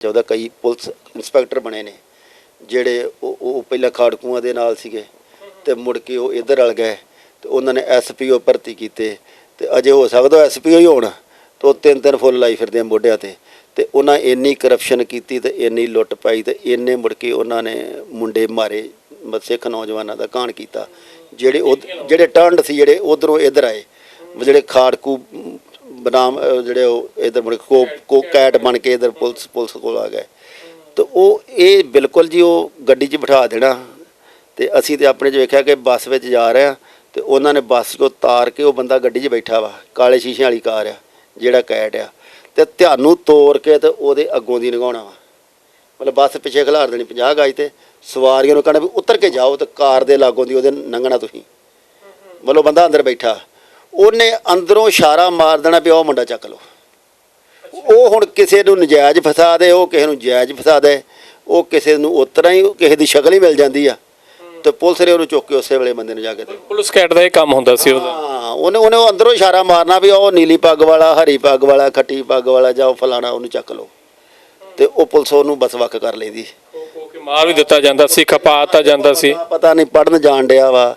ਉਹਦਾ ਕਈ police inspector ਬਣੇ ਨੇ, ਜਿਹੜੇ ਉਹ ਉਹ ਪਹਿਲਾਂ ਖਾੜਕੂਆਂ ਦੇ ਨਾਲ ਸੀਗੇ ਤੇ ਮੁੜ ਕੇ ਉਹ ਇੱਧਰ ਰਲ ਗਏ ਤੇ ਉਹਨਾਂ ਨੇ ਐਸਪੀਓ ਭਰਤੀ ਕੀਤੇ ਤੇ ਅਜੇ ਹੋ ਸਕਦਾ ਐਸਪੀਓ ਹੀ ਹੋਣ, ਤੇ ਉਹ ਤਿੰਨ ਤਿੰਨ ਫੁੱਲ ਲਾਈ ਫਿਰਦੇ ਆ ਮੋਢਿਆਂ ਤੇ ਤੇ ਉਹਨਾਂ ਇੰਨੀ ਕਰਪਸ਼ਨ ਕੀਤੀ ਤੇ ਇੰਨੀ ਲੁੱਟ ਪਾਈ ਤੇ ਇੰਨੇ ਮੁੜ ਕੇ ਉਹਨਾਂ ਨੇ ਮੁੰਡੇ ਮਾਰੇ ਸਿੱਖ ਨੌਜਵਾਨਾਂ ਦਾ ਕਾਣ ਕੀਤਾ, ਜਿਹੜੇ ਉਹ, ਜਿਹੜੇ ਟਰਨਡ ਸੀ ਜਿਹੜੇ ਉਧਰੋਂ ਇੱਧਰ ਆਏ, ਜਿਹੜੇ ਖਾੜਕੂ ਬਨਾਮ ਜਿਹੜੇ ਉਹ ਇੱਧਰ ਮੁੜ ਕੇ ਕੋ ਕੋ ਕੈਟ ਬਣ ਕੇ ਇੱਧਰ ਪੁਲਿਸ ਪੁਲਿਸ ਕੋਲ ਆ ਗਏ। ਤੇ ਉਹ ਇਹ ਬਿਲਕੁਲ ਜੀ ਉਹ ਗੱਡੀ 'ਚ ਬਿਠਾ ਦੇਣਾ। ਤੇ ਅਸੀਂ ਤੇ ਆਪਣੇ 'ਚ ਵੇਖਿਆ ਕਿ ਬੱਸ ਵਿੱਚ ਜਾ ਰਹੇ ਆ ਤੇ ਉਹਨਾਂ ਨੇ ਬੱਸ ਕੋ ਤਾਰ ਕੇ ਉਹ ਬੰਦਾ ਗੱਡੀ 'ਚ ਬੈਠਾ ਵਾ, ਕਾਲੇ ਸ਼ੀਸ਼ਿਆਂ ਵਾਲੀ ਕਾਰ ਆ, ਜਿਹੜਾ ਕੈਟ ਆ। ਤੇ ਧਿਆਨੂੰ ਤੋੜ ਕੇ ਤੇ ਉਹਦੇ ਅੱਗੋਂ ਦੀ ਲੰਘਾਉਣਾ ਵਾ। ਮਤਲਬ ਬੱਸ ਪਿੱਛੇ ਖਿਲਾਰ ਦੇਣੀ 50 ਗਾਜ ਤੇ ਸਵਾਰੀਆਂ ਨੂੰ ਕਹਿਣਾ ਵੀ ਉਤਰ ਕੇ ਜਾਓ ਤੇ ਕਾਰ ਦੇ ਲਾਗੋਂ ਦੀ ਉਹਦੇ ਲੰਘਣਾ ਤੁਸੀਂ। ਮਤਲਬ ਬੰਦਾ ਅੰਦਰ ਬੈਠਾ। ਉਹਨੇ ਅੰਦਰੋਂ ਇਸ਼ਾਰਾ ਮਾਰ ਦੇਣਾ ਵੀ ਉਹ ਮੁੰਡਾ ਚੱਕ ਲਓ। ਉਹ ਹੁਣ ਕਿਸੇ ਨੂੰ ਨਜਾਇਜ਼ ਫਸਾ ਦੇ ਉਹ ਕਿਸੇ ਨੂੰ ਜਾਇਜ਼ ਫਸਾ ਦੇ ਉਹ ਕਿਸੇ ਨੂੰ ਉਤਰਾ ਹੀ ਕਿਸੇ ਦੀ ਸ਼ਕਲ ਹੀ ਮਿਲ ਜਾਂਦੀ ਆ। ਤੇ ਪੁਲਿਸ ਨੇ ਉਹਨੂੰ ਚੁੱਕ ਕੇ ਉਸੇ ਵੇਲੇ ਬੰਦੇ ਨੂੰ ਜਾ ਕੇ ਤੇ ਪੁਲਿਸ ਕੈਟ ਦਾ ਇਹ ਕੰਮ ਹੁੰਦਾ ਸੀ ਉਹਦਾ। ਹਾਂ ਉਹਨੇ ਉਹਨੇ ਉਹ ਅੰਦਰੋਂ ਇਸ਼ਾਰਾ ਮਾਰਨਾ ਵੀ ਉਹ ਨੀਲੀ ਪੱਗ ਵਾਲਾ ਹਰੀ ਪੱਗ ਵਾਲਾ ਖੱਟੀ ਪੱਗ ਵਾਲਾ ਜਾਂ ਉਹ ਫਲਾਣਾ ਉਹਨੂੰ ਚੱਕ ਲਓ। ਤੇ ਉਹ ਪੁਲਿਸ ਉਹਨੂੰ ਬਸ ਵੱਖ ਕਰ ਲੈਂਦੀ। ਉਹ ਕਿ ਮਾਰ ਵੀ ਦਿੱਤਾ ਜਾਂਦਾ ਸੀ ਖਪਾ ਦਿੱਤਾ ਜਾਂਦਾ ਸੀ। ਪਤਾ ਨਹੀਂ ਪੜਨ ਜਾਣ ਡਿਆ ਵਾ।